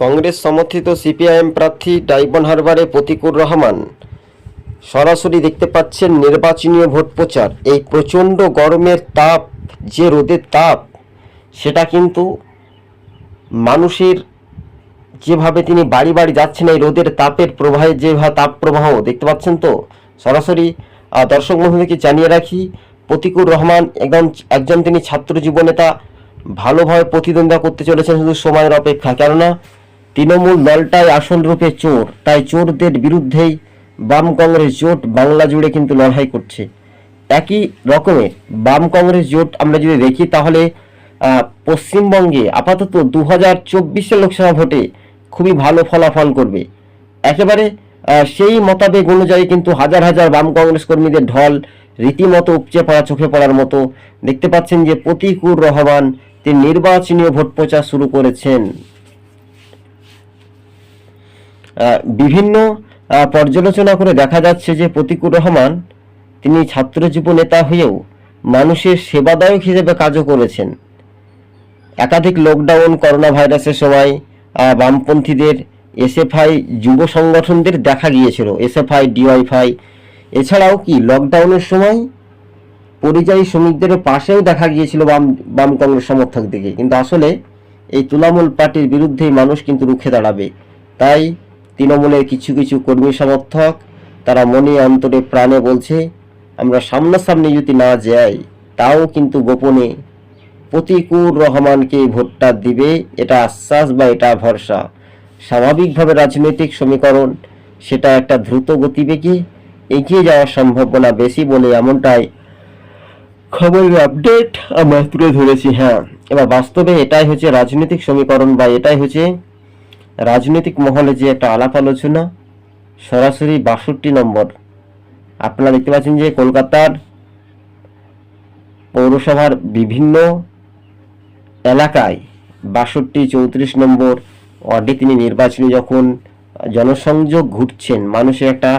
কংগ্রেস সমর্থিত সিপিআইএম প্রার্থী ডাইবন হারবারে প্রতিকুর রহমান। সরাসরি দেখতে পাচ্ছেন নির্বাচনীয় ভোট প্রচার। এই প্রচণ্ড গরমের তাপ, যে রোদের তাপ, সেটা কিন্তু মানুষের যেভাবে তিনি বাড়ি বাড়ি যাচ্ছেন, এই রোদের তাপের প্রবাহে যেভাবে তাপ প্রবাহ, দেখতে পাচ্ছেন তো? সরাসরি দর্শক মহলকে জানিয়ে রাখি, প্রতিকুর রহমান একজন একজন তিনি ছাত্র জীবনেতা ভালোভাবে প্রতিদ্বন্দ্বিতা করতে চলেছেন শুধু সময়ের অপেক্ষা কেননা তৃণমূল দলটাই আসল রূপে চোর, তাই চোরদের বিরুদ্ধেই বাম কংগ্রেস জোট বাংলা জুড়ে কিন্তু লড়াই করছে। একই রকমের বাম কংগ্রেস জোট আমরা যদি দেখি তাহলে পশ্চিমবঙ্গে আপাতত দু হাজার চব্বিশে লোকসভা ভোটে খুবই ভালো ফলাফল করবে। একেবারে সেই মোতাবেক অনুযায়ী কিন্তু হাজার হাজার বাম কংগ্রেস কর্মীদের ঢল রীতিমতো উপচে পড়া, চোখে পড়ার মতো। দেখতে পাচ্ছেন যে প্রতিকুর রহমান, তিনি নির্বাচনীয় ভোট প্রচার শুরু করেছেন। বিভিন্ন পর্যালোচনা করে দেখা যাচ্ছে যে প্রতিকুর রহমান তিনি ছাত্রজীব নেতা হয়েও মানুষের সেবাদায়ক হিসেবে কাজও করেছেন। একাধিক লকডাউন করোনা ভাইরাসের সময় বামপন্থীদের এসএফআই যুব সংগঠনদের দেখা গিয়েছিল, এসএফআই, ডিওয়াইফাই। এছাড়াও কি লকডাউনের সময় পরিযায়ী শ্রমিকদের পাশেও দেখা গিয়েছিল বাম বাম কংগ্রেস সমর্থকদেরকে কিন্তু আসলে এই তৃণমূল পার্টির বিরুদ্ধেই মানুষ কিন্তু রুখে দাঁড়াবে। তাই তৃণমূলের কিছু কিছু কর্মী সমর্থক, তারা মনে অন্তরে প্রাণে বলছে, আমরা সামনাসামনি যদি না যাই, তাও কিন্তু গোপনে প্রতিকুর রহমানকে ভোটটা দিবে, এটা আশ্বাস বা এটা ভরসা। স্বাভাবিকভাবে রাজনৈতিক সমীকরণ, সেটা একটা দ্রুত গতিবেগে এগিয়ে যাওয়ার সম্ভাবনা বেশি বলে এমনটাই খবরের আপডেট আমরা তুলে ধরেছি। হ্যাঁ এবার বাস্তবে এটাই হচ্ছে রাজনৈতিক সমীকরণ বা এটাই হচ্ছে রাজনৈতিক মহলে যে একটা আলাপ আলোচনা, সরাসরি বাষট্টি নম্বর। আপনারা দেখতে পাচ্ছেন যে কলকাতার পৌরসভার বিভিন্ন এলাকায় বাষট্টি চৌত্রিশ নম্বর ওয়ার্ডে তিনি নির্বাচনী যখন জনসংযোগ ঘুরছেন, মানুষের একটা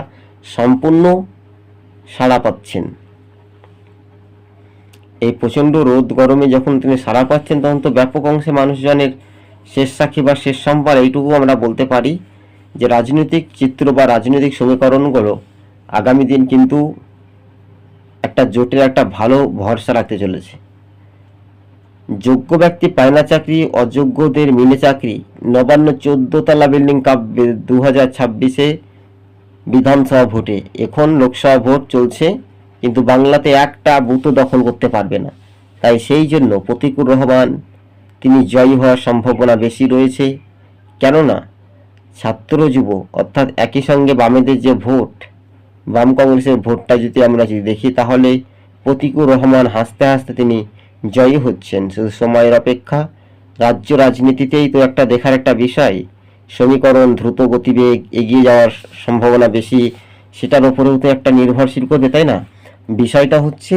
সম্পূর্ণ সাড়া পাচ্ছেন। এই প্রচণ্ড রোদ গরমে যখন তিনি সাড়া পাচ্ছেন, তখন তো ব্যাপক অংশে মানুষজনের শেষ সাক্ষী বা শেষ সম্পার এইটুকু আমরা বলতে পারি যে রাজনৈতিক চিত্র বা রাজনৈতিক সমীকরণগুলো আগামী দিন কিন্তু একটা জোটের একটা ভালো ভরসা রাখতে চলেছে। যোগ্য ব্যক্তি পায় না চাকরি, অযোগ্যদের মিলে চাকরি, নবান্ন চোদ্দ তলা বিল্ডিং কাপ দু হাজার ছাব্বিশে বিধানসভা ভোটে। এখন লোকসভা ভোট চলছে, কিন্তু বাংলাতে একটা বুথও দখল করতে পারবে না। তাই সেই জন্য প্রতিকুর রহমান তিনি জয়ী হওয়ার সম্ভাবনা বেশি রয়েছে। কেননা, ছাত্র যুব, অর্থাৎ একই সঙ্গে বামেদের যে ভোট, বাম কংগ্রেসের ভোটটা যদি আমরা যদি দেখি, তাহলে প্রতিকুর রহমান হাসতে হাসতে তিনি জয়ী হচ্ছেন। শুধু সময়ের অপেক্ষা, রাজ্য রাজনীতিতেই তো একটা দেখার একটা বিষয়, সমীকরণ দ্রুত গতিবেগ এগিয়ে যাওয়ার সম্ভাবনা বেশি, সেটার উপরেও তো একটা নির্ভরশীল করবে, তাই না? বিষয়টা হচ্ছে,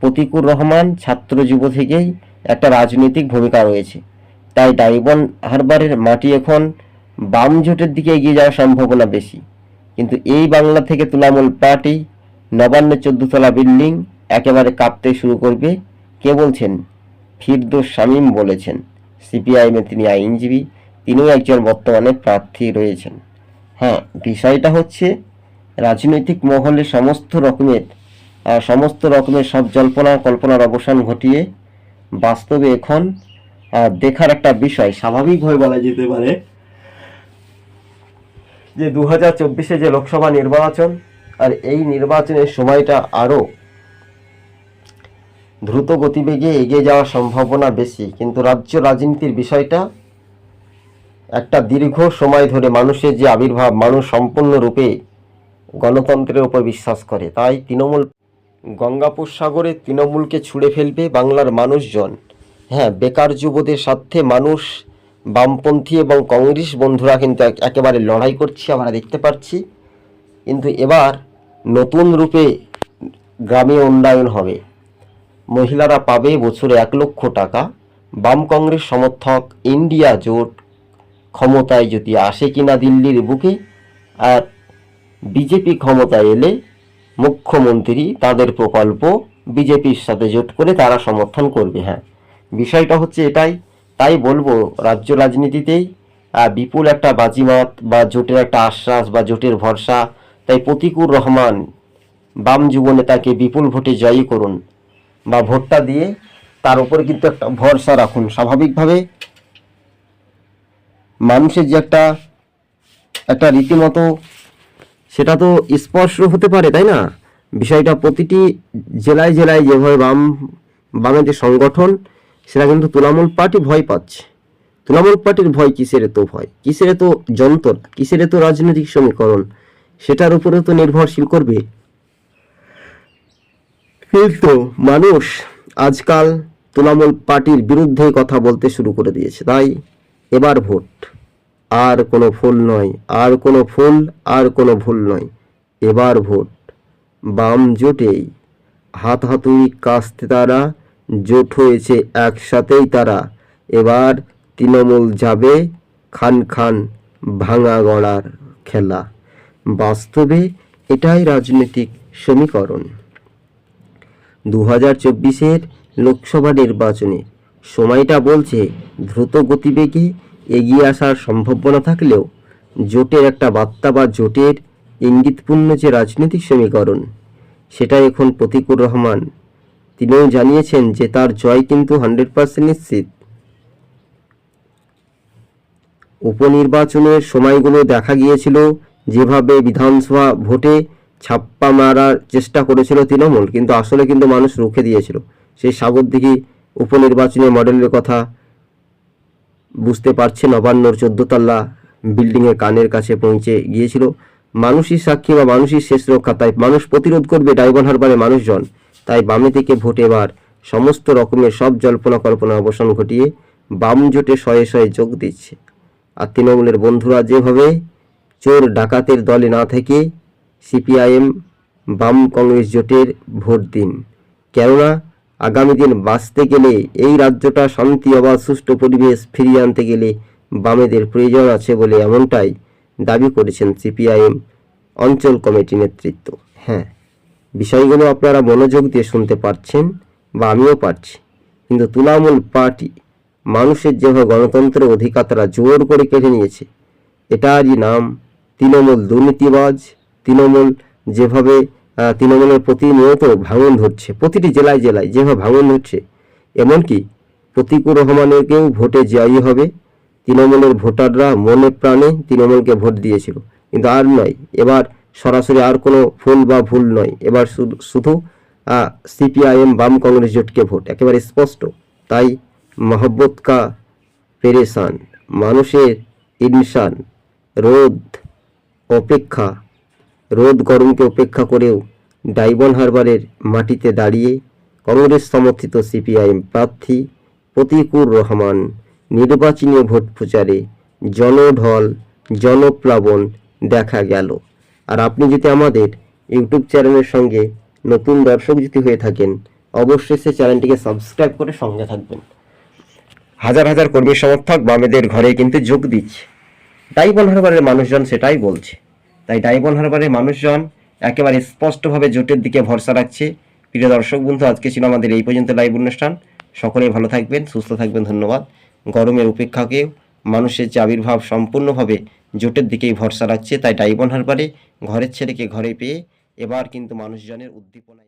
প্রতিকুর রহমান ছাত্র যুব থেকেই একটা রাজনৈতিক ভূমিকা রয়েছে। তাই ডাইবন হারবারের মাটি এখন বাম জোটের দিকে এগিয়ে যাওয়ার সম্ভাবনা বেশি। কিন্তু এই বাংলা থেকে তৃণমূল পার্টি নবান্ন চোদ্দতলা বিল্ডিং একেবারে কাঁপতে শুরু করবে, কে বলছেন? ফিরদোস শামীম বলেছেন। সিপিআইএমে তিনি আইনজীবী, তিনিও একজন বর্তমানে প্রার্থী রয়েছেন। হ্যাঁ বিষয়টা হচ্ছে রাজনৈতিক মহলে সমস্ত রকমের সমস্ত রকমের সব জল্পনা কল্পনার অবসান ঘটিয়ে বাস্তবে এখন দেখার একটা বিষয় স্বাভাবিকভাবে বলা যেতে পারে যে দু হাজার চব্বিশে যে লোকসভা নির্বাচন আর এই নির্বাচনের সময়টা আরও দ্রুত গতিবেগে এগিয়ে যাওয়ার সম্ভাবনা বেশি। কিন্তু রাজ্য রাজনীতির বিষয়টা একটা দীর্ঘ সময় ধরে মানুষের যে আবির্ভাব, মানুষ সম্পূর্ণরূপে গণতন্ত্রের উপর বিশ্বাস করে। তাই তৃণমূল গঙ্গাপুর সাগরে তৃণমূলকে ছুঁড়ে ফেলবে বাংলার মানুষজন। হ্যাঁ বেকার যুবদের স্বার্থে মানুষ, বামপন্থী এবং কংগ্রেস বন্ধুরা কিন্তু এক- একেবারে লড়াই করছে, আমরা দেখতে পাচ্ছি। কিন্তু এবার নতুন রূপে গ্রামে উন্নয়ন হবে। মহিলারা পাবে বছরে এক লক্ষ টাকা। বাম কংগ্রেস সমর্থক ইন্ডিয়া জোট ক্ষমতায় যদি আসে কিনা দিল্লির বুকে, আর বিজেপি ক্ষমতায় এলে মুখ্যমন্ত্রী তাদের প্রকল্প বিজেপির সাথে জোট করে তারা সমর্থন করবে হ্যাঁ। বিষয়টা হচ্ছে এটাই, তাই বলব রাজ্য রাজনীতিতেই বিপুল একটা বাজিমাত বা জোটের একটা আশ্বাস বা জোটের ভরসা, তাই প্রতিকুর রহমান বাম যুব নেতাকে বিপুল ভোটে জয়ী করুন বা ভোটটা দিয়ে তার উপরে কিন্তু একটা ভরসা রাখুন। স্বাভাবিকভাবে মানুষের যে একটা একটা রীতিমতো সেটা তো স্পর্শ হতে পারে, তাই না? বিষয়টা প্রতিটি জেলায় জেলায় যেভাবে বাম বামের যে সংগঠন, সেটা কিন্তু তৃণমূল পার্টি ভয় পাচ্ছে। তৃণমূল পার্টির ভয় কিসের এত ভয়? কিসের এত যন্ত্রণা? কিসের এত রাজনৈতিক সমীকরণ? সেটার উপরে তো নির্ভরশীল করবে। কিন্তু মানুষ আজকাল তৃণমূল পার্টির বিরুদ্ধে কথা বলতে শুরু করে দিয়েছে, তাই এবার ভোট। আর কোনো ফুল নয়। আর কোনো ফুল, আর কোনো ভুল নয়। এবার ভোট। বাম জোটেই হাত হাতাহাতুড়ি কাস্তে তারা, জোট হয়েছে একসাথেই তারা। এবার তৃণমূল যাবে খান খান ভাঙা গড়ার খেলা। বাস্তবে এটাই রাজনৈতিক সমীকরণ। দু হাজার চব্বিশের লোকসভা নির্বাচনে সময়টা বলছে দ্রুত গতিবেগে এগিয়ে আসার সম্ভাবনা থাকলেও জোটের একটা বার্তা বা জোটের ইঙ্গিতপূর্ণ যে রাজনৈতিক সমীকরণ, সেটা এখন প্রতিকুর রহমান। তিনিও জানিয়েছেন যে তার জয় কিন্তু হান্ড্রেড পার্সেন্ট নিশ্চিত। উপনির্বাচনের সময়গুলো দেখা গিয়েছিল যেভাবে বিধানসভা ভোটে ছাপ্পা মারার চেষ্টা করেছিল তৃণমূল, কিন্তু আসলে কিন্তু মানুষ রুখে দিয়েছিল। সেই সাগর সাগরদিঘি উপনির্বাচনের মডেলের কথা বুঝতে পারছে নবান্নর চোদ্দতলা বিল্ডিংয়ের কানের কাছে পৌঁছে গিয়েছিল। মানুষই সাক্ষী বা মানুষই শেষ রক্ষা, তাই মানুষ প্রতিরোধ করবে ডাইবন হারবারে মানুষজন। তাই বামে থেকে ভোট এবার সমস্ত রকমের সব জল্পনা কল্পনা অবসান ঘটিয়ে বাম জোটে শয়ে শয়ে যোগ দিচ্ছে। আর তৃণমূলের বন্ধুরা যেভাবে চোর ডাকাতের দলে না থেকে সিপিআইএম বাম কংগ্রেস জোটের ভোট দিন। কেননা আগামী দিন বাঁচতে গেলে এই রাজ্যটা শান্তি অবাধ সুষ্ঠু পরিবেশ ফিরিয়ে আনতে গেলে বামেদের প্রয়োজন আছে বলে এমনটাই দাবি করেছেন সিপিআইএম অঞ্চল কমিটি নেতৃত্ব। হ্যাঁ বিষয়গুলো আপনারা মনোযোগ দিয়ে শুনতে পারছেন বা আমিও পারছি। কিন্তু তৃণমূল পার্টি মানুষের যেভাবে গণতন্ত্রের অধিকার তারা জোর করে কেড়ে নিয়েছে, এটারই নাম তৃণমূল দুর্নীতিবাজ, তৃণমূল যেভাবে তৃণমূলের প্রতিনিয়ত ভাঙন ধরছে। প্রতিটি জেলায় জেলায় যেভাবে ভাঙন ধরছে, এমনকি প্রতিকুর রহমানেরকেও ভোটে জয়ী হবে। তৃণমূলের ভোটাররা মনে প্রাণে তৃণমূলকে ভোট দিয়েছিল। কিন্তু আর নয়, এবার সরাসরি আর কোনো ফুল বা ভুল নয়। এবার শুধু শুধু সিপিআইএম বাম কংগ্রেস জোটকে ভোট, একেবারে স্পষ্ট। তাই মহব্বত কা পেরেশান, মানুষের ইনসান রোদ অপেক্ষা রোদ গরমকে উপেক্ষা করেও ডাইবন হারবারের মাটিতে দাঁড়িয়ে কংগ্রেস সমর্থিত সিপিআইএম প্রার্থী প্রতিকুর রহমান, নির্বাচনী ভোট প্রচারে জনঢল, জনপ্লাবন দেখা গেল। আর আপনি যদি আমাদের ইউটিউব চ্যানেলের সঙ্গে নতুন দর্শক যদি হয়ে থাকেন, অবশ্যই সে চ্যানেলটিকে সাবস্ক্রাইব করে সঙ্গে থাকবেন। হাজার হাজার কর্মী সমর্থক বামেদের ঘরে কিন্তু যোগ দিচ্ছে। ডাইবন হারবারের মানুষজন সেটাই বলছে। তাই ডাইবন হারবারের মানুষজন একেবারে স্পষ্টভাবে জোটের দিকে ভরসা রাখছে। প্রিয় দর্শক বন্ধু আজকে ছিল আমাদের এই পর্যন্ত লাইভ অনুষ্ঠান। সকলেই ভালো থাকবেন, সুস্থ থাকবেন, ধন্যবাদ। গরমের উপেক্ষাকেও মানুষের যে আবির্ভাব সম্পূর্ণভাবে জোটের দিকেই ভরসা রাখছে, তাই ডাইবন হারবারে ঘরের ছেলেকে ঘরে পেয়ে এবার কিন্তু মানুষজনের উদ্দীপনায়